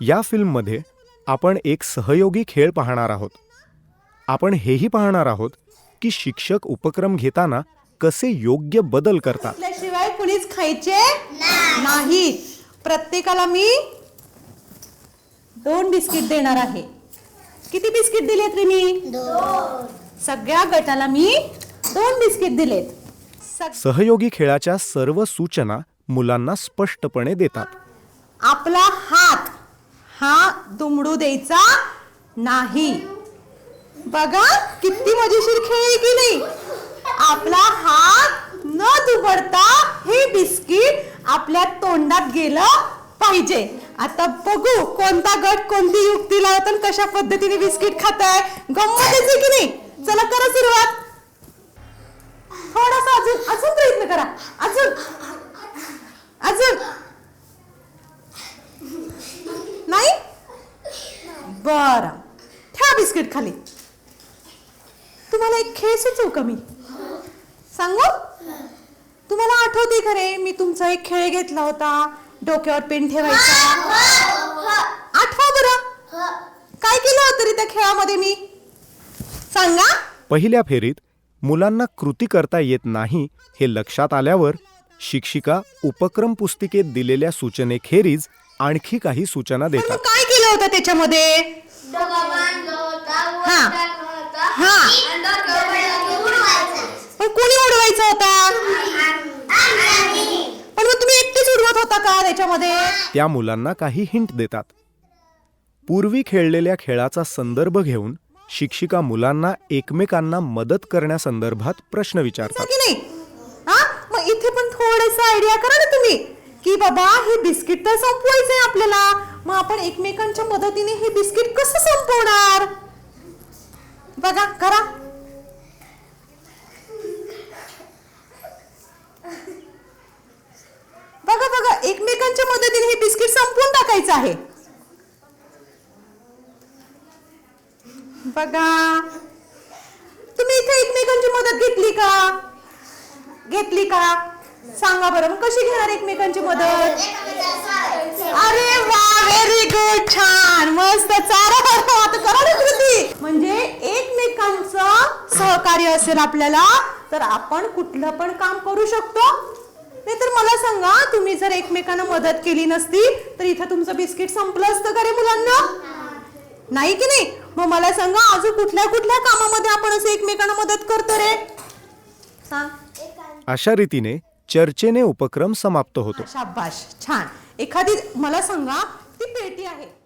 या फिल्ममध्ये आपण एक सहयोगी खेळ पाहणार आहोत. आपण हेही पाहणार आहोत की शिक्षक उपक्रम घेताना कसे योग्य बदल करतात. असल्याशिवाय कुणीच खायचे नाही. प्रत्येकाला मी दोन बिस्किट देणार आहे. किती बिस्किट दिलेत रे मी सगळ्या गटाला मी दोन बिस्किट दिलेत. सग- सहयोगी खेळाच्या सर्व सूचना मुलांना स्पष्टपणे देतात. आपला हात हा दुमडू द्यायचा नाही. बघा किती मजेशीर खेळ आहे की नाही? आपला हात न दुबडता हे बिस्किट आपल्या तोंडात गेलं पाहिजे. आता बघू कोणता गट कोणती युक्ती लावत आणि कशा पद्धतीने बिस्किट खातंय. गंमत आहे की नाही? चला करा सुरुवात. थोडासा अजून अजून प्रयत्न करा. अजून नाही बर. ठेवा बिस्किट खाली. तुम्हाला एक खेळ सुचवू का मी. सांगू? तुम्हाला आठवते खरे मी तुमचा एक खेळ घेतला होता. डोक्यावर पेन ठेवायचा. आठवा बरं. काय केलं होतं रे त्या खेळामध्ये मी? सांगा. पहिल्या फेरीत मुलांना कृती करता येत नाही हे लक्षात आल्यावर शिक्षिका उपक्रम पुस्तिकेत दिलेल्या सूचनेखेरीज आणखी काही सूचना मग देतात काय केलं होतं त्याच्यामध्ये? हा. हा. पण कोणी उडवायचा होता? पण मग तुम्ही एकटेच उडवत होता का त्याच्यामध्ये? त्या मुलांना काही हिंट देतात. पूर्वी खेळलेल्या खेळाचा संदर्भ घेऊन शिक्षिका मुलांना एकमेकांना मदत करण्यासंदर्भात प्रश्न विचारतात. की नाही. हा? मग इथे पण थोडस आयडिया करा ना तुम्ही. की बाबा हे बिस्किट तर संपवायचंय आपल्याला. मग आपण एकमेकांच्या मदतीने हे बिस्किट कसं संपवणार? बघा करा. बघा बघा एकमेकांच्या मदतीने हे बिस्किट संपवून टाकायचं आहे. बघा. तुम्ही इथे एकमेकांची मदत घेतली का? घेतली का? सांगा बरं मग कशी घेणार एकमेकांची मदत? चारा करा कृती म्हणजे एकमेकांचं सहकार्य असेल आपल्याला तर आपण कुठलं पण काम करू शकतो. नाही तर मला सांगा तुम्ही जर एकमेकांना मदत केली नसती तर इथं तुमचं बिस्किट संपलं असतं का रे मुलांना? नाही की नाही? मग मला सांगा अजून कुठल्या कुठल्या कामामध्ये आपण असं एकमेकांना मदत करतो रे? सांग. अशा रीतीने चर्चेने उपक्रम समाप्त होतो. शाबाश छान. एखादी मला सांगा ती पेटी आहे.